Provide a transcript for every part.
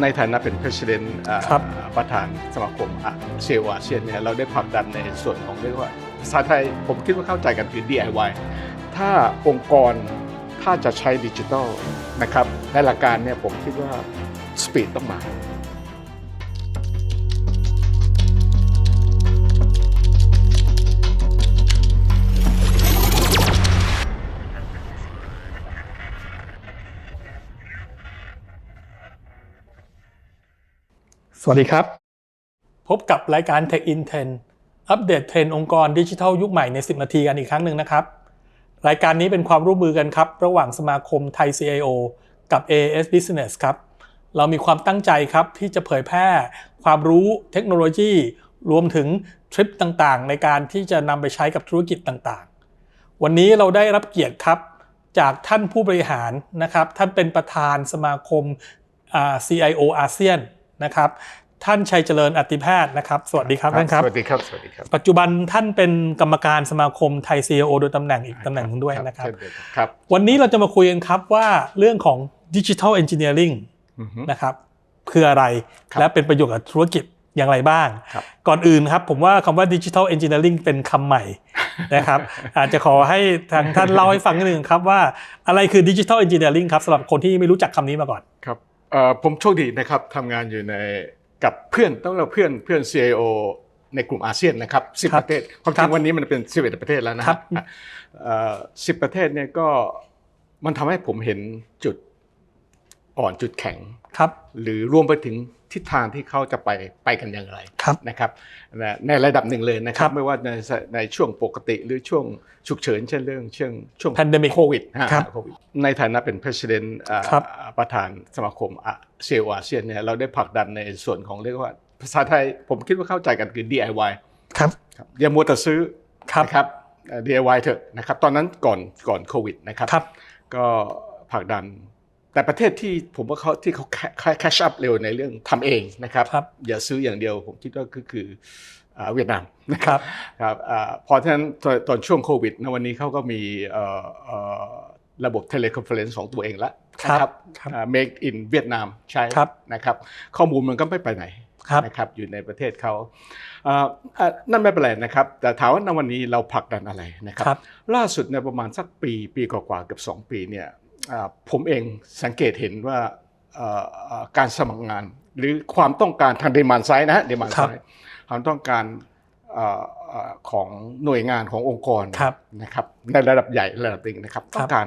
ในฐานะเป็น president อ่าครับประธานสมาคมเซลล์อาเซียนเนี่ยเราได้ผลักดันในส่วนของเรียกว่าภาษาไทยผมคิดว่าเข้าใจกันคือ DIY ถ้าองค์กรถ้าจะใช้ดิจิทัลนะครับในหลักการเนี่ยผมคิดว่าสปีดต้องมา สวัสดีครับ พบกับรายการ Tech in 10 อัปเดตเทรนองค์กรดิจิทัลยุคใหม่ใน 10 นาทีกันอีกครั้งหนึ่งนะครับ รายการนี้เป็นความร่วมมือกันครับ ระหว่างสมาคมไทย CIO กับ AS Business ครับ เรามีความตั้งใจครับที่จะเผยแพร่ ความรู้เทคโนโลยี รวมถึงทริปต่างๆ ในการที่จะนำไปใช้กับธุรกิจต่างๆ วันนี้เราได้รับเกียรติครับจากท่านผู้บริหารนะครับ ท่านเป็นประธานสมาคม CIO อาเซียน นะครับ ท่านชัยเจริญอติแพทย์นะครับ สวัสดีครับท่านครับ สวัสดีครับ สวัสดีครับ ปัจจุบันท่านเป็นกรรมการสมาคมไทย CIO โดยตำแหน่งอีกตำแหน่งหนึ่งด้วยนะครับเช่เดิมครับ วันนี้เราจะมาคุยกันครับว่าเรื่องของ Digital Engineering อือฮึนะครับคืออะไรครับและเป็นประโยชน์กับธุรกิจอย่างไรบ้างครับก่อนอื่นครับผมว่าคำว่า Digital Engineering เป็นคำใหม่นะครับ อาจจะขอให้ทางท่านเล่าให้ฟังนิดนึงครับว่าอะไรคือ Digital Engineering ครับสำหรับคนที่ไม่รู้จักคำนี้มาก่อนครับเอ่อ ผมโชคดีนะครับทำงานอยู่ในกับเพื่อนต้องเรียกว่าเพื่อนเพื่อน CIO ในกลุ่มอาเซียนนะครับสิบครับประเทศความจครัริบงวันนี้มันเป็นสิบเอ็ดประเทศแล้วนะคครัรับบสิบประเทศเนี่ยก็มันทำให้ผมเห็นจุด อ่อนจุดแข็งครับหรือรวมไปถึงทิศทางที่เขาจะไปไปกันอย่างไรครับนะครับนะในระดับหนึ่งเลยนะคครัรับบไม่ว่าในในช่วงปกติหรือช่วงฉุกเฉินเช่นเรื่องเช่วงช่วง Pandemic โควิดฮะครับโควิดในฐานะเป็น president อ่าครับประธานสมาคมเซลล์อาเซียนเนี่ยเราได้ผลักดันในส่วนของเรียกว่าภาษาไทยผมคิดว่าเข้าใจกันคือ DIY ครับครับอย่ามัวแต่ซื้อครับนะครับเอ่อ DIY เถอะนะครับตอนนั้นก่อนก่อนโควิดนะครับครับก็ผลักดัน แต่ประเทศที่ผมว่าเขาที่เขาแคชอัพเร็วในเรื่องทำเองนะครับครับอย่าซื้ออย่างเดียวผมคิดว่าก็คืออ่าเวียดนามนะคครับรับครับอ่าพอฉะนั้นตอนตอนช่วงโควิดนะวันนี้เขาก็มีเอ่อเอ่อระบบเทเลคอนเฟอเรนซ์ของตัวเองแล้วครับนะครับครับอ่า make in เวียดนามใช้ครับนะครับ ข้อมูลมันก็ไม่ไปไหนครับนะครับอยู่ในประเทศเขาอ่าอ่านั่นไม่เป็นไรนะครับ แต่ถามว่าในวันนี้เราผลักดันอะไรนะครับครับล่าสุดในประมาณสักปีปีกว่าๆเกือบ2 ปีเนี่ยอ่า ผมเองสังเกตเห็นว่าเอ่อเอ่อการสมัครงาน หรือความต้องการทาง demand side นะฮะ demand ครับ side ความต้องการเอ่อเอ่อของหน่วยงานขององค์กรครับนะครับในระดับใหญ่ระดับหนึ่งนะครับครับต้องการ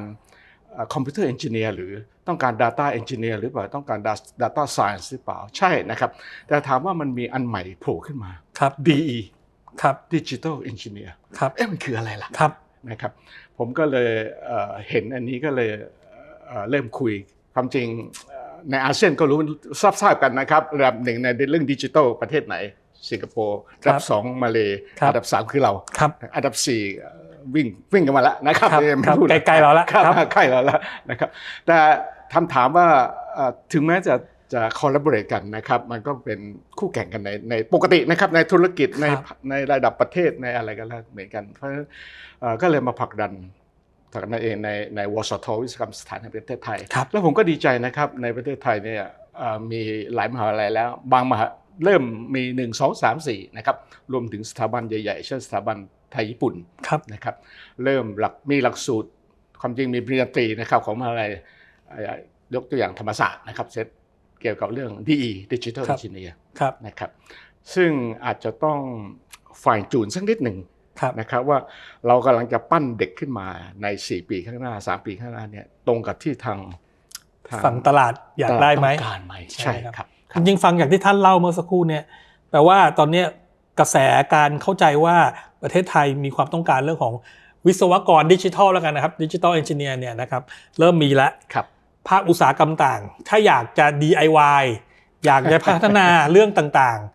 คอมพิวเตอร์เอนจิเนียร์หรือต้องการ Data Engineer หรือเปล่าต้องการ Data Science หรือเปล่าใช่นะครับ แต่ถามว่ามันมีอันใหม่โผล่ขึ้นมาครับ DE ครับ Digital Engineer ครับเอ๊ะมันคืออะไรล่ะครับนะครับผมก็เลยเอ่อเห็นอันนี้ก็เลย เอ่อเริ่มคุยความจริงเอ่อในอาเซียนก็รู้ทราบทราบกันนะครับระดับหนึ่งในเรื่องดิจิทัลประเทศไหน สิงคโปร์อันดับสองมาเลครับอันดับสามคือเราครับอันดับสี่เอ่อวิ่งวิ่งกันมาแล้วนะครับครับไม่ครับพูดใกล้ๆเราละครับครับใกล้เราแล้วนะครับ แต่คำถามว่าเอ่อถึงแม้จะจะ collaborate กันนะครับ มันก็เป็นคู่แข่งกันในในปกตินะครับในธุรกิจในครับในระดับประเทศในอะไรกันแล้วเหมือนกัน เพราะฉะนั้นเอ่อก็เลยมาผลักดัน ผลักดันเองในในวสทวิศวกรรมสถานแห่งประเทศไทยครับแล้วผมก็ดีใจนะครับในประเทศไทยเนี่ยเอ่อมีหลายมหาวิทยาลัยแล้ว บางมหาเริ่มมี 1 2 3 4นะครับรวมถึงสถาบันใหญ่ๆ เช่นสถาบันไทยญี่ปุ่นครับนะครับเริ่มหลักมีหลักสูตรความจริงมีปริญญาตรีนะครับของมหาวิทยาลัยเอ่อยกตัวอย่างธรรมศาสตร์นะครับเซตเกี่ยวกับเรื่อง DE Digital ครับ Engineer ครับนะครับซึ่งอาจจะต้องฝ่ายจูนสักนิดหนึ่งครับ นะครับว่าเรากำลังจะปั้นเด็กขึ้นมาใน 4 ปีข้างหน้า 3 ปีข้างหน้าเนี่ยตรงกับที่ทางทางฝั่งตลาดอยากได้ไหมต้องการไหมใช่ใช่ครับครับคจรับริงๆฟังอย่างที่ท่านเล่าเมื่อสักครู่เนี่ยแปลว่าตอนเนี้ยกระแสการเข้าใจว่าประเทศไทยมีความต้องการเรื่องของวิศวกรดิจิทัลแล้วกันนะครับดิจิทัลเอนจิเนียร์เนี่ยนะครับเริ่มมีแล้วครับภาคอุตสาหกรรมต่าง ถ้าอยากจะ DIY อยากจะพัฒนาเรื่องต่างครับๆ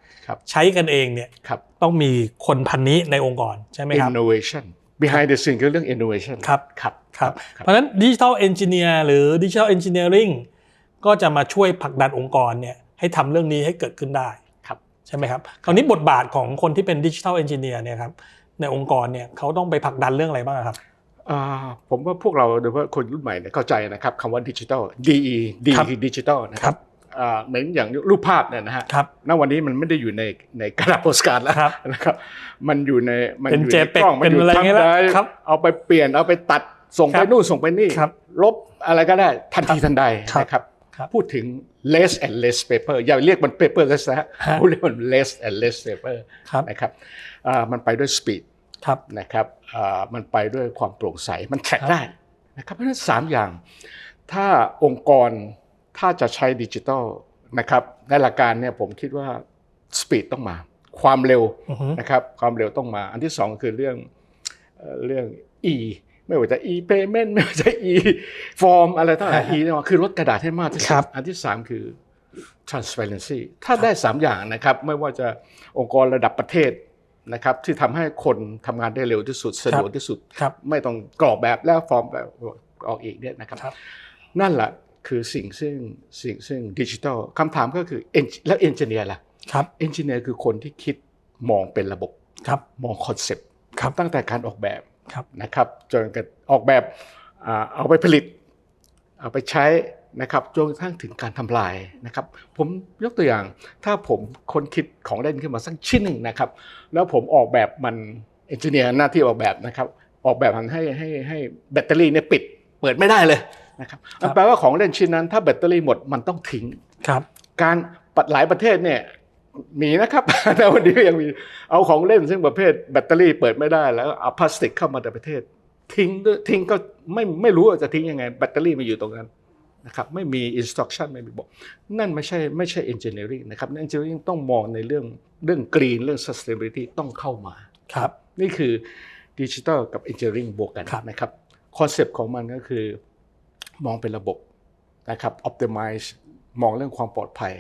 ใช้กันเองเนี่ยครับต้องมีคนพันนี้ในองค์กรใช่ไหมครับ innovation behind the scene คือเรื่อง innovation ครับครับครับเพราะฉะนั้นดิจิทัลเอนจิเนียร์หรือดิจิทัลเอนจิเนียริงก็จะมาช่วยผลักดันองค์กรเนี่ยให้ทำเรื่องนี้ให้เกิดขึ้นได้ครับใช่ไหมครับคราวนี้บทบาทของคนที่เป็นดิจิทัลเอนจิเนียร์เนี่ยครับในองค์กรเนี่ยเขาต้องไปผลักดันเรื่องอะไรบ้างครับอ่าผมว่าพวกเราโดยเฉพาะคนรุ่นใหม่เนี่ยเข้าใจนะครับคำว่าดิจิทัล DE D ครับคือดิจิทัลนะคครัรับบอ่า เหมือนอย่างรูปภาพเนี่ยนะฮะครับณวันนี้มันไม่ได้อยู่ในในกระดาษโปสการ์ดแล้วครับนะครับ มันอยู่ในมัเป็นอยู่ใน JPEG กล้องมัอยู่เป็นอะไรทั้งเงี้ยแล้วไดครับเอาไปเปลี่ยนเอาไปตัดส่งครัไปบนู่นส่งไปนี่ครับลบอะไรก็ได้ทันทีทันใดครับนะครับครับพูดถึง less and less paper อย่าเรียกมัน paperless นะฮะฮะพูดเรียกมัน less and less paper ครับนะครับอ่ามันไปด้วย speed ครับนะครับอ่ามันไปด้วยความโปร่งใสมันแท็กครับได้นะครับเพราะฉะนั้นสามอย่าง ถ้าองค์กร ถ้าจะใช้ดิจิทัลนะครับในหลักการเนี่ยผมคิดว่าสปีดต้องมา ความเร็วอือฮึนะครับความเร็วต้องมา อันที่สองคือเรื่องเอ่อเรื่อง e ไม่ว่าจะ e payment ไม่ว่าจะ e form อะไรทั้งหลาย e เนี่ยคือลดกระดาษให้มากที่สุครัดบอันที่สามคือ transparency ถ้าได้สามอย่างนะครับไม่ว่าจะองค์กรระดับประเทศนะครับที่ทำให้คนทำงานได้เร็วที่สุดสะดวกที่สุดครับไม่ต้องกรอกแบบแล้วฟอร์มแบบออกอีกเนี่ยนะครับครับ นั่นแหละ คือสิ่งซึ่งสิ่งซึ่งดิจิทัลคำถามก็คือ en- แล้วเอนจิเนียร์ล่ะครับเอนจิเนียร์คือคนที่คิดมองเป็นระบบครับมองคอนเซปต์ครับตั้งแต่การออกแบบครับนะครับจนกระออกแบบอ่าเอาไปผลิต เอาไปใช้นะครับจนกระทั่งถึงการทำลายนะครับ ผมยกตัวอย่างถ้าผมคนคิดของเล่นขึ้นมาสักชิ้นหนึ่งนะครับ แล้วผมออกแบบมันเอนจิเนียร์หน้าที่ออกแบบนะครับ ออกแบบมันให้ให้ให้แบตเตอรี่เนี่ยปิดเปิดไม่ได้เลย นะครับครับมันแปลว่าของเล่นชิ้นนั้น ถ้าแบตเตอรี่หมดมันต้องทิ้งครับ การปัดหลายประเทศเนี่ยมีนะครับแต่วันนี้ก็ยังมีเอาของเล่นซึ่งประเภทแบตเตอรี่เปิดไม่ได้แล้วเอาพลาสติกเข้ามาในประเทศ ทิ้งด้วยทิ้งก็ไม่ไม่รู้ว่าจะทิ้งยังไง แบตเตอรี่มาอยู่ตรงนั้นนะครับไม่มี instruction ไม่มีบอก นั่นไม่ใช่ไม่ใช่ engineering นะครับ engineering ต้องมองในเรื่องเรื่อง green เรื่อง sustainability ต้องเข้ามาครับนี่คือดิจิทัลกับ engineering บวกกันครับนะครับคอนเซปต์ของมันก็คือ มองเป็นระบบนะครับ optimize มองเรื่องความปลอดภัย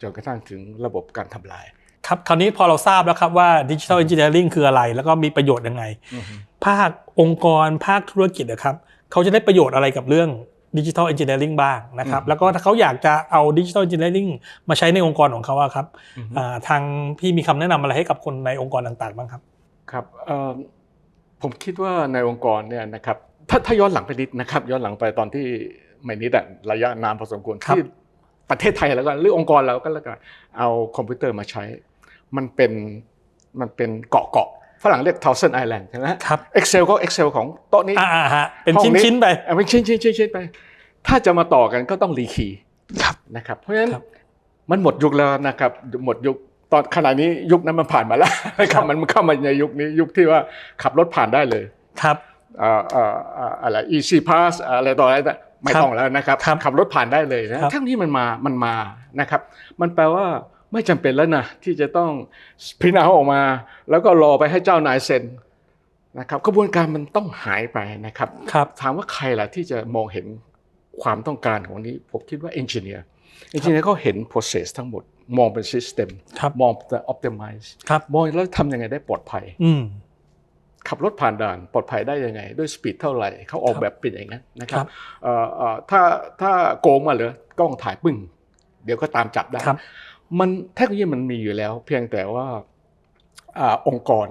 จนกระทั่งถึงระบบการทำลาย ครับคราวนี้พอเราทราบแล้วครับว่าดิจิทัลเอนจิเนียริงคืออะไร แล้วก็มีประโยชน์ยังไง ภาคองค์กรภาคธุรกิจนะครับเขาจะได้ประโยชน์อะไรกับเรื่องดิจิทัลเอนจิเนียริงบ้างนะครับอืมแล้วก็ถ้าเขาอยากจะเอาดิจิทัลเอนจิเนียริงมาใช้ในองค์กรของเขาอะครับอ่าทางพี่มีคำแนะนำอะไรให้กับคนในองค์กรต่างๆบ้างครับครับเอ่อผมคิดว่าในองค์กรเนี่ยนะครับ ถ้าถ้าย้อนหลังไปนิดนะครับ ย้อนหลังไปตอนที่ไม่นิดอะระยะนานพอสมควรครับที่ประเทศไทยแล้วก็หรือองค์กรเราก็แล้วกันเอาคอมพิวเตอร์มาใช้ มันเป็นมันเป็นเกาะเกาะฝรั่งเรียก Thousand Island ใช่ไหมครับ Excel ก็ Excel ของโต๊ะนี้อ่าฮะเป็นห้องชิ้นๆไปเอาเป็นชิ้นชิ้นชิ้นชิ้นไป ถ้าจะมาต่อกันก็ต้องรีคีย์ครับนะครับเพราะฉะนั้นครับมันหมดยุคแล้วนะครับหมดยุคตอนขณะนี้ยุคนั้นมันผ่านมาแล้วนะครับมันเข้ามาในยุคนี้ยุคที่ว่าขับรถผ่านได้เลยครับเอ่อเอ่อเอ่ออะไร easy pass อะไรต่ออะไรต่างไม่ครับต้องแล้วนะครับครับขับรถผ่านได้เลยนะครับทั้งที่มันมามันมานะครับ มันแปลว่าไม่จำเป็นแล้วนะที่จะต้องพินาออกมา แล้วก็รอไปให้เจ้านายเซ็นนะครับกระบวนการมันต้องหายไปนะครับครับถามว่าใครล่ะที่จะมองเห็นความต้องการของนี้ ผมคิดว่าเอนจิเนียร์เอนจิเนียร์เขาเห็น process ทั้งหมด มองเป็น system ครับมองเป็น optimize ครับมองแล้วทำยังไงได้ปลอดภัยอืม ขับรถผ่านด่านปลอดภัยได้ยังไง ด้วยสปีดเท่าไหร่เขาออกครับแบบเป็นอย่างนั้นนะคครัรับบเอ่อเอ่อถ้าถ้าโกงมาเหรอกล้องถ่ายปึ้ง เดี๋ยวก็ตามจับได้ครับมันเทคโนโลยีมันมีอยู่แล้ว เพียงแต่ว่าอาองค์กร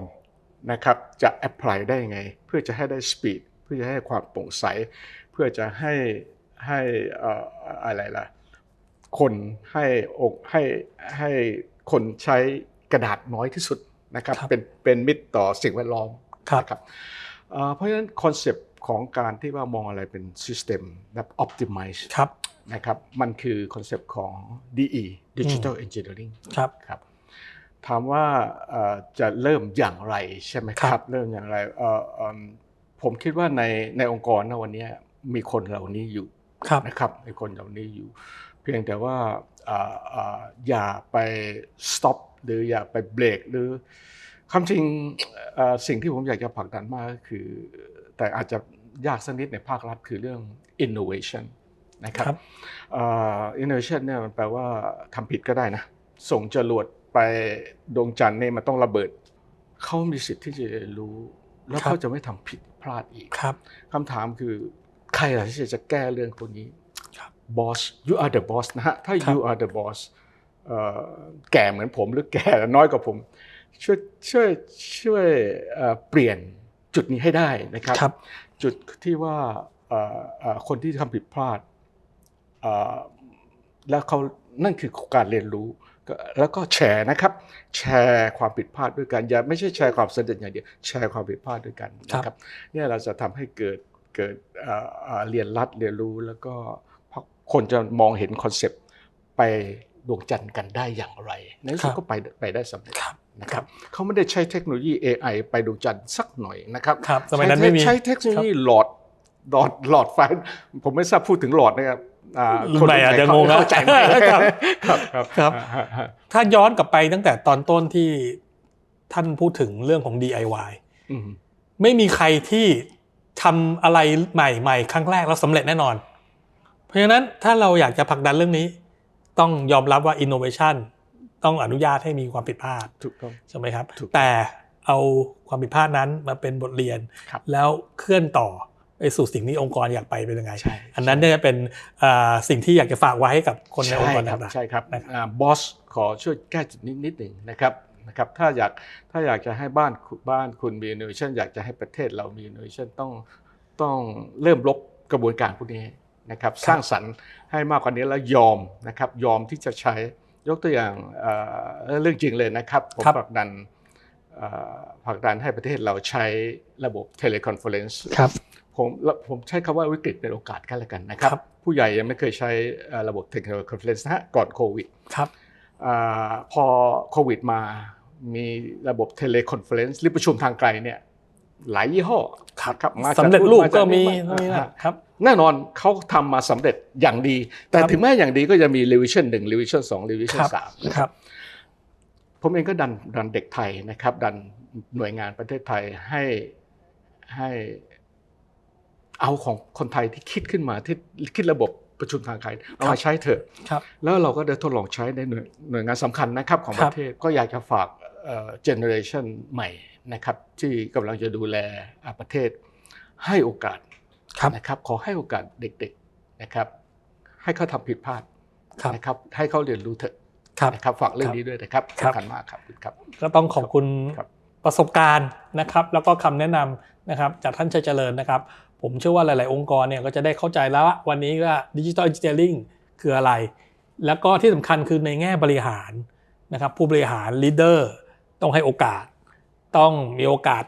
นะครับจะแอพพลายได้ยังไง เพื่อจะให้ได้สปีดเพื่อจะให้ความโปร่งใส เพื่อจะให้ให้เอ่ออะไรล่ะคนให้อกให้ให้คนใช้กระดาษน้อยที่สุดนะครับครับเป็นเป็นมิตรต่อสิ่งแวดล้อมครับ นะครับเอ่อเพราะฉะนั้นคอนเซปต์ของการที่ว่ามองอะไรเป็น System แบบ Optimize ครับนะครับมันคือคอนเซปต์ของ DE Digital Engineering ครับครับถามว่าเอ่อจะเริ่มอย่างไรใช่ไหมคครัรับบเริ่มอย่างไรเอ่อเอิ่มผมคิดว่าในในองค์กรนะวันนี้มีคนเหล่านี้อยู่ครับนะครับมีคนเหล่านี้อยู่ เพียงแต่ว่าเอ่อเอ่ออย่าไป stop หรืออย่าไปเบรกหรือ คำจริงเอ่อสิ่งที่ผมอยากจะผลักดันมากก็คือ แต่อาจจะยากสักนิดในภาครัฐคือเรื่อง innovation นะครับครับเอ่อ innovation เนี่ยมันแปลว่าทำผิดก็ได้นะ ส่งจรวดไปดวงจันทร์เนี่ยมันต้องระเบิด เขามีสิทธิ์ที่จะเรียนรู้ แล้วครับเขาจะไม่ทำผิดพลาดอีกครับคำถามคือใครล่ะที่จะแก้เรื่องพวกนี้ครับ boss you are the boss นะฮะ ถ้าครับ you are the boss เอ่อแก่เหมือนผมหรือแก่น้อยกว่าผม ช่วยช่วยช่วยเอ่อเปลี่ยนจุดนี้ให้ได้นะครับครับจุดที่ว่าเอ่อเอ่อคนที่ทำผิดพลาดเอ่อแล้วเขานั่นคือการเรียนรู้ก็แล้วก็แชร์นะครับ แชร์ความผิดพลาดด้วยกันอย่าไม่ใช่แชร์ความสำเร็จอย่างเดียวแชร์ความผิดพลาดด้วยกันนะครับเนี่ยเราจะทำให้เกิดเกิดเอ่อเอ่อเรียนรัดเรียนรู้แล้วก็คนจะมองเห็นคอนเซปต์ไปดวงจันทร์กันได้อย่างไรในที่สุดก็ไปไปได้สำเร็จครับ นะครับเขาไม่ได้ใช้เทคโนโลยี AI ไปดวงจันทร์สักหน่อยนะครับครับสมัยนั้นไม่มีใช้ใช้เทคโนโลยีหลอดหลอดหลอดไฟผมไม่ทราบพูดถึงหลอดนะครับอ่ารุ่นใหม่อาจจะงงนะเข้าใจไหมครับครับครับครับอ่าฮะถ้าย้อนกลับไปตั้งแต่ตอนต้นที่ท่านพูดถึงเรื่องของ DIY อืมไม่มีใครที่ทำอะไรใหม่ๆ ครั้งแรกแล้วสำเร็จแน่นอน เพราะฉะนั้นถ้าเราอยากจะผลักดันเรื่องนี้ ต้องยอมรับว่า innovation ต้องอนุญาตให้มีความผิดพลาดถูกต้องใช่ไหมครับถูกแต่เอาความผิดพลาดนั้นมาเป็นบทเรียนครับแล้วเคลื่อนต่อไปสู่สิ่งที่องค์กรอยากไปเป็นยังไงใช่อันนั้นเนี่ยเป็นอ่าสิ่งที่อยากจะฝากไว้ให้กับคนในองค์กรใช่ครับต่างใช่ครับนะครับบอสขอช่วยแก้จุดนี้นิดหนึ่งนะครับนะครับถ้าอยากถ้าอยากจะให้บ้านคุณบ้านคุณมี innovation อยากจะให้ประเทศเรามี innovation ต้องต้องเริ่มลบกระบวนการพวกนี้นะครับ สร้างสรรค์ให้มากกว่านี้แล้วยอมนะครับยอมที่จะใช้ ยกตัวอย่างเอ่อเรื่องจริงเลยนะครับผมครับผลักดันเอ่อผลักดันให้ประเทศเราใช้ระบบ teleconference ๆครับผมผมใช้คำว่าวิกฤตเป็นโอกาสกันแล้วกันนะครับครับ ผู้ใหญ่ยังไม่เคยใช้เอ่อระบบ teleconference นะฮะก่อนโควิดครับอาพอโควิดมามีระบบ teleconference หรือประชุมทางไกลเนี่ย หลายยี่ห้อครับครับมาจากสำเร็จรูปาจากก็มีนี่นี่อ่านะครับแน่นอนเขาทำมาสำเร็จอย่างดี แต่ครับถึงแม้อย่างดีก็จะมี revision หนึ่ง revision สอง revision ครับสามครับ ผมเองก็ดันดันเด็กไทยนะครับ ดันหน่วยงานประเทศไทยให้ให้เอาของคนไทยที่คิดขึ้นมาที่คิดระบบประชุมทางไกลเอาครัมาบใช้เถอะครับแล้วเราก็ได้ทดลองใช้ในหน่วยหน่วยงานสำคัญนะครับของคปรับระเทศก็อยากจะฝากเจเนอเรชันใหม่ นะครับที่กำลังจะดูแลอ่าประเทศให้โอกาสครับนะครับขอให้โอกาสเด็กๆนะครับให้เขาทำผิดพลาดครับนะครับให้เขาเรียนรู้เถอะครับนะครับฝากเรื่องนี้ด้วยนะครับครับสำคัญมากครับครับ ก็ต้องขอบคุณครับประสบการณ์นะครับ แล้วก็คำแนะนำนะครับจากท่านชัยเจริญนะครับ ผมเชื่อว่าหลาย ๆ องค์กรเนี่ยก็จะได้เข้าใจแล้วว่าวันนี้ก็ดิจิ t a ล e n ิ i เ e อร์คืออะไร แล้วก็ที่สำคัญคือในแง่บริหารนะครับผู้บริหารลีดเดอร์ต้องให้โอกาส ต้องมีโอกาส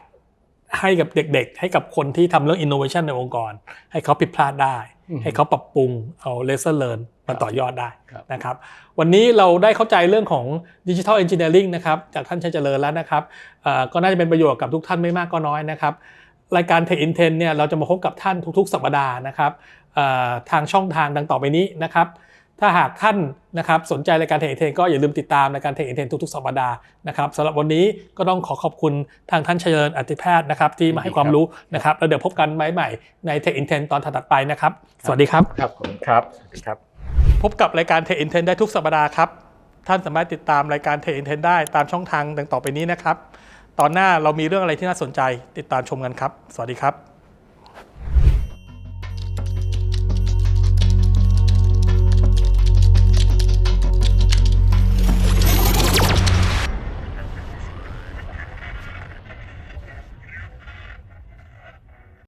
ให้กับเด็กๆ ให้กับคนที่ทำเรื่อง innovation ในองค์กร ให้เขาผิดพลาดได้อืมให้เขาปรับปรุงเอา lesson learn มาต่อยอดได้ครับนะครับ วันนี้เราได้เข้าใจเรื่องของดิจิทัลเอนจิเนียริงนะครับจากท่านชัยเจริญแล้วนะครับเอ่อก็น่าจะเป็นประโยชน์กับทุกท่านไม่มากก็น้อยนะครับ รายการ Tech Intent เนี่ยเราจะมาพบกับท่านทุกๆ สัปดาห์นะครับเอ่อทางช่องทางดังต่อไปนี้นะครับ ถ้าหากท่านนะครับสนใจรายการ Tech Intent ก็อย่าลืมติดตามรายการ Tech Intent ทุกๆสัปดาห์นะครับสำหรับวันนี้ก็ต้องขอขอบคุณทางท่านชัยเจริญอธิแพทย์นะครับที่มาให้ความรู้นะครับแล้วเดี๋ยวพบกันใหม่ๆใน Tech Intent ตอนถัดๆไปนะครับ สวัสดีครับครับผมครับสวัสดีครับ พบกับรายการ Tech Intent ได้ทุกสัปดาห์ครับท่านสามารถติดตามรายการ Tech Intent ได้ตามช่องทางดังต่อไปนี้นะครับ ตอนหน้าเรามีเรื่องอะไรที่น่าสนใจติดตามชมกันครับ สวัสดีครับ